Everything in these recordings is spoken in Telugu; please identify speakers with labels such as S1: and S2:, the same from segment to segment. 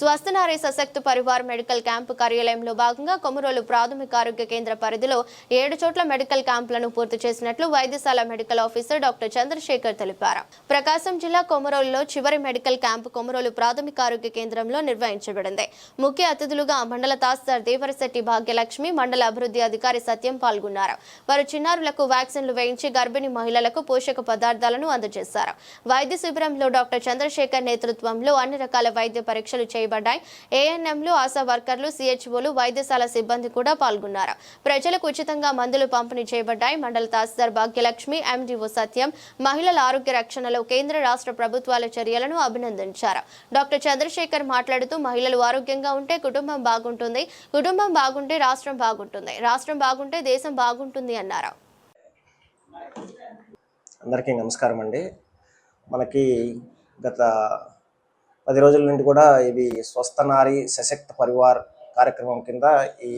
S1: స్వస్థనారీ సశక్త పరివార్ మెడికల్ క్యాంపు కార్యాలయంలో భాగంగా కొమరోలు ప్రాథమిక ఆరోగ్య కేంద్ర పరిధిలో ఏడు చోట్ల మెడికల్ క్యాంపులను పూర్తి చేసినట్లు వైద్యశాల మెడికల్ ఆఫీసర్ డాక్టర్ చంద్రశేఖర్ తెలిపారు. ప్రకాశం జిల్లా కొమరోలులో చివరి మెడికల్ క్యాంపు కొమరోలు ప్రాథమిక ఆరోగ్య కేంద్రంలో నిర్వహించబడింది. ముఖ్య అతిథులుగా మండల తహసీల్దార్ దేవరశెట్టి భాగ్యలక్ష్మి మండల అభివృద్ధి అధికారి సత్యం పాల్గొన్నారు. వారు చిన్నారులకు వ్యాక్సిన్లు వేయించి గర్భిణీ మహిళలకు పోషక పదార్థాలను అందజేశారు. వైద్య శిబిరంలో డాక్టర్ చంద్రశేఖర్ నేతృత్వంలో అన్ని రకాల వైద్య పరీక్షలు చేయబడ్డాయి. ఏఎన్ఎంలు ఆశా వర్కర్లు సిహెచ్ఓలు వైద్యశాల సిబ్బంది కూడా పాల్గొన్నారు. ప్రజలకు ఉచితంగా మందులు పంపిణీ చేయబడ్డాయి. మండల తహసీల్దార్ భాగ్యలక్ష్మి ఎండిఓ సత్యం మహిళల ఆరోగ్య రక్షణలో కేంద్ర రాష్ట్ర ప్రభుత్వాల చర్యలను అభినందించారు. డాక్టర్ చంద్రశేఖర్ మాట్లాడుతూ మహిళలు ఆరోగ్యంగా ఉంటే కుటుంబం బాగుంటుంది. కుటుంబం బాగుంటే రాష్ట్రం బాగుంటుంది. రాష్ట్రం బాగుంటే దేశం బాగుంటుంది అన్నారు.
S2: అందరికీ నమస్కారం అండి. మనకి గత పది రోజుల నుండి కూడా ఇవి స్వస్థ నారి సశక్త పరివార్ కార్యక్రమం కింద ఈ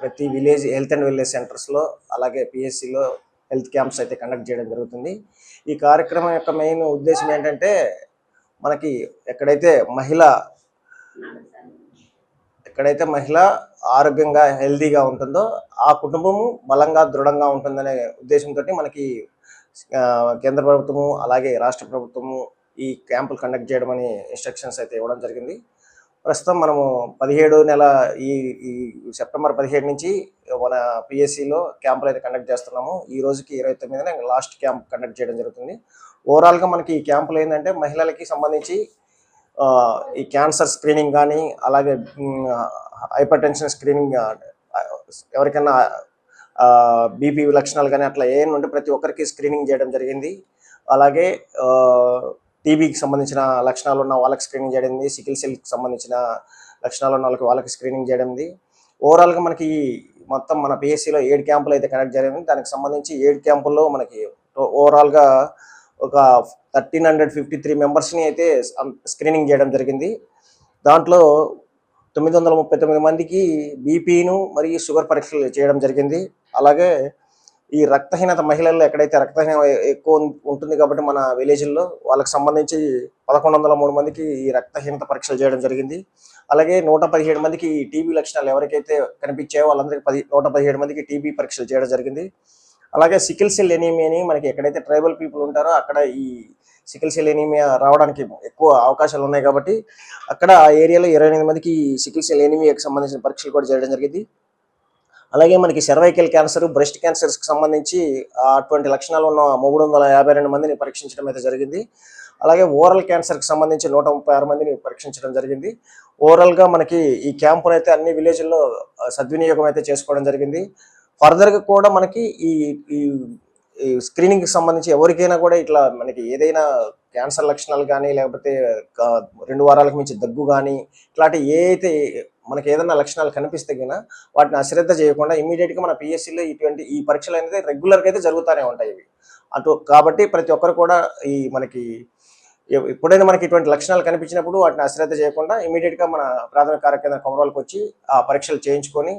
S2: ప్రతి విలేజ్ హెల్త్ అండ్ వెల్నెస్ సెంటర్స్లో అలాగే పిఎస్సిలో హెల్త్ క్యాంప్స్ అయితే కండక్ట్ చేయడం జరుగుతుంది. ఈ కార్యక్రమం యొక్క మెయిన్ ఉద్దేశం ఏంటంటే మనకి ఎక్కడైతే మహిళ ఎక్కడైతే మహిళ ఆరోగ్యంగా హెల్తీగా ఉంటుందో ఆ కుటుంబము బలంగా దృఢంగా ఉంటుందనే ఉద్దేశంతో మనకి కేంద్ర ప్రభుత్వము అలాగే రాష్ట్ర ప్రభుత్వము ఈ క్యాంపులు కండక్ట్ చేయడం అని ఇన్స్ట్రక్షన్స్ అయితే ఇవ్వడం జరిగింది. ప్రస్తుతం మనము పదిహేడు నెల ఈ ఈ సెప్టెంబర్ పదిహేడు నుంచి మన పిఎస్సిలో క్యాంపులు అయితే కండక్ట్ చేస్తున్నాము. ఈ రోజుకి ఇరవై తొమ్మిదిన లాస్ట్ క్యాంప్ కండక్ట్ చేయడం జరుగుతుంది. ఓవరాల్గా మనకి ఈ క్యాంపులు ఏంటంటే మహిళలకి సంబంధించి ఈ క్యాన్సర్ స్క్రీనింగ్ కానీ అలాగే హైపర్ టెన్షన్ స్క్రీనింగ్ ఎవరికైనా బీపీ లక్షణాలు కానీ అట్లా ఏ ఉంటే ప్రతి ఒక్కరికి స్క్రీనింగ్ చేయడం జరిగింది. అలాగే టీబీకి సంబంధించిన లక్షణాలు ఉన్న వాళ్ళకి స్క్రీనింగ్ చేయడం సికిల్ సెల్కి సంబంధించిన లక్షణాలు ఉన్న వాళ్ళకి వాళ్ళకి స్క్రీనింగ్ చేయడం ఓవరాల్గా మనకి మొత్తం మన పిఎస్సిలో ఏడు క్యాంపులు అయితే కండక్ట్ జరిగింది. దానికి సంబంధించి ఏడు క్యాంపుల్లో మనకి ఓవరాల్గా ఒక థర్టీన్ హండ్రెడ్ ఫిఫ్టీ త్రీ మెంబర్స్ని అయితే స్క్రీనింగ్ చేయడం జరిగింది. దాంట్లో తొమ్మిది వందల ముప్పై తొమ్మిది మందికి బీపీను మరియు షుగర్ పరీక్షలు చేయడం జరిగింది. అలాగే ఈ రక్తహీనత మహిళల్లో ఎక్కడైతే రక్తహీన ఎక్కువ ఉంటుంది కాబట్టి మన విలేజ్ల్లో వాళ్ళకి సంబంధించి పదకొండు వందల మూడు మందికి ఈ రక్తహీనత పరీక్షలు చేయడం జరిగింది. అలాగే నూట పదిహేడు మందికి ఈ టీబీ లక్షణాలు ఎవరికైతే కనిపించాయో వాళ్ళందరికీ పది నూట పదిహేడు మందికి టీబీ పరీక్షలు చేయడం జరిగింది. అలాగే సికిల్ సెల్ ఎనీమియాని మనకి ఎక్కడైతే ట్రైబల్ పీపుల్ ఉంటారో అక్కడ ఈ సికిల్ సెల్ ఎనీమియా రావడానికి ఎక్కువ అవకాశాలు ఉన్నాయి కాబట్టి అక్కడ ఆ ఏరియాలో ఇరవై మందికి సికిల్ సెల్ ఎనీమియాకి సంబంధించిన పరీక్షలు కూడా చేయడం జరిగింది. అలాగే మనకి సర్వైకల్ క్యాన్సర్ బ్రెస్ట్ క్యాన్సర్స్కి సంబంధించి అటువంటి లక్షణాలు ఉన్న మూడు వందల యాభై రెండు మందిని పరీక్షించడం అయితే జరిగింది. అలాగే ఓరల్ క్యాన్సర్కి సంబంధించి నూట ముప్పై ఆరు మందిని పరీక్షించడం జరిగింది. ఓవరాల్గా మనకి ఈ క్యాంపును అయితే అన్ని విలేజ్ల్లో సద్వినియోగం అయితే చేసుకోవడం జరిగింది. ఫర్దర్గా కూడా మనకి ఈ ఈ కి స్క్రీనింగ్కి సంబంధించి ఎవరికైనా కూడా ఇట్లా మనకి ఏదైనా క్యాన్సర్ లక్షణాలు కానీ లేకపోతే రెండు వారాలకు మించి దగ్గు కానీ ఇట్లాంటి ఏ అయితే మనకి ఏదైనా లక్షణాలు కనిపిస్తే కనుక వాటిని అశ్రద్ధ చేయకుండా ఇమీడియట్గా మన పిఎస్సిలో ఇటువంటి ఈ పరీక్షలు అనేది రెగ్యులర్గా అయితే జరుగుతూనే ఉంటాయి ఇవి. అటు కాబట్టి ప్రతి ఒక్కరు కూడా ఈ మనకి ఎప్పుడైనా మనకి ఇటువంటి లక్షణాలు కనిపించినప్పుడు వాటిని అశ్రద్ధ చేయకుండా ఇమీడియట్గా మన ప్రాథమిక ఆరోగ్య కొమరాలకు వచ్చి ఆ పరీక్షలు చేయించుకొని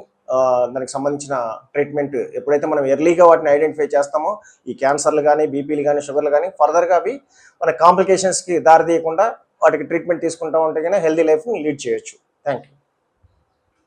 S2: దానికి సంబంధించిన ట్రీట్మెంట్ ఎప్పుడైతే మనం ఎర్లీగా వాటిని ఐడెంటిఫై చేస్తామో ఈ క్యాన్సర్లు కానీ బీపీలు కానీ షుగర్లు కానీ ఫర్దర్గా అవి మన కాంప్లికేషన్స్కి దారి తీయకుండా వాటికి ట్రీట్మెంట్ తీసుకుంటా ఉంటే కానీ హెల్దీ లైఫ్ని లీడ్ చేయొచ్చు. Thank you